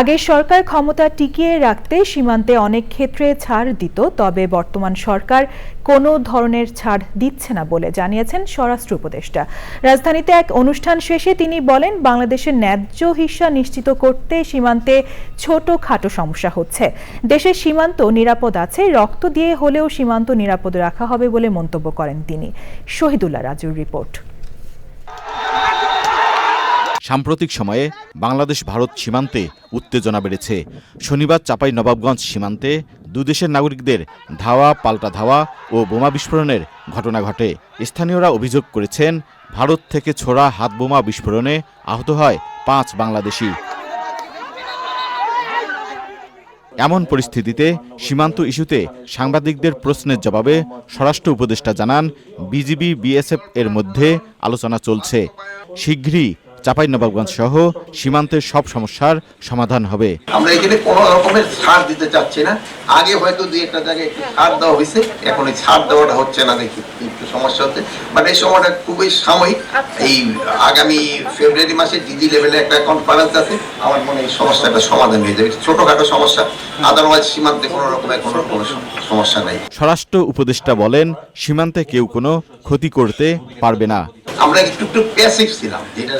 আগে সরকার ক্ষমতা টিকিয়ে রাখতে সীমান্তে অনেক ক্ষেত্রে ছাড় দিত, তবে বর্তমান সরকার কোনো ধরনের ছাড় দিচ্ছে না বলে জানিয়েছেন স্বরাষ্ট্র উপদেষ্টা। রাজধানীতে এক অনুষ্ঠান শেষে তিনি বলেন, বাংলাদেশের ন্যায্য হিস্সা নিশ্চিত করতে সীমান্তে ছোট খাটো সমস্যা হচ্ছে। দেশের সীমান্ত নিরাপদ আছে, রক্ত দিয়ে হলেও সীমান্ত নিরাপদ রাখা হবে বলে মন্তব্য করেন তিনি। শহীদুল্লাহ রাজুর রিপোর্ট। সাম্প্রতিক সময়ে বাংলাদেশ ভারত সীমান্তে উত্তেজনা বেড়েছে। শনিবার চাপাই নবাবগঞ্জ সীমান্তে দুদেশের নাগরিকদের ধাওয়া, পাল্টা ধাওয়া ও বোমা বিস্ফোরণের ঘটনা ঘটে। স্থানীয়রা অভিযোগ করেছেন, ভারত থেকে ছোড়া হাত বোমা বিস্ফোরণে আহত হয় পাঁচ বাংলাদেশি। এমন পরিস্থিতিতে সীমান্ত ইস্যুতে সাংবাদিকদের প্রশ্নের জবাবে স্বরাষ্ট্র উপদেষ্টা জানান, বিজিবি, বিএসএফ এর মধ্যে আলোচনা চলছে। শীঘ্রই চাঁপাইনবাবগঞ্জ সহ সীমান্তের সব সমস্যার সমাধান হবে। আমরা এখানে কোনো রকমের ছাড় দিতে চাচ্ছি না। আগে হয়তো দুই একটা জায়গায় একটু ছাড় দেওয়া হয়েছে এখন এই ছাড় দেওয়াটা হচ্ছে না দেখি একটু সমস্যা হচ্ছে। বাট এই সময়টা খুবই সাময়িক। এই আগামী ফেব্রুয়ারি মাসে ডিজি লেভেলে একটা কনফারেন্স আছে আমার মনে হয় এই সমস্যাটা সমাধান হয়ে যাবে। ছোটখাটো সমস্যা আদারওয়াইজ সীমান্তে কোনো রকমের কোনো সমস্যা নাই। স্বরাষ্ট্র উপদেষ্টা বলেন সীমান্তে কেউ কোনো ক্ষতি করতে পারবে না। আমরা একটু একটু প্যাসিভ ছিলাম? যেটা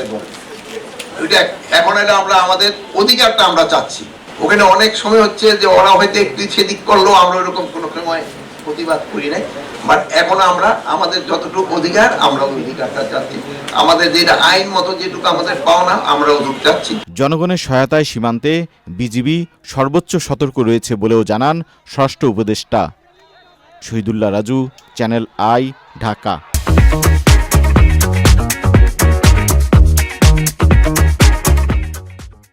এখন হলো আমরা আমাদের অধিকারটা আমরা চাচ্ছি। ওখানে অনেক সময় হচ্ছে যে ওরা হয়তো একটু সেদিক করল আমরা ওরকম কোনো সময় প্রতিবাদ করি নাই। বাট এখন আমরা আমাদের যতটুকু অধিকার আমরা অধিকারটা চাচ্ছি। আমাদের যেটা আইন মতো যেটুকু আমাদের পাওনা আমরা ওটুকু চাচ্ছি। জনগণের সহায়তায় সীমান্তে বিজিবি সর্বোচ্চ সতর্ক রয়েছে বলেও জানান ষষ্ঠ উপদেষ্টা শহীদুল্লাহ রাজু, চ্যানেল আই, ঢাকা।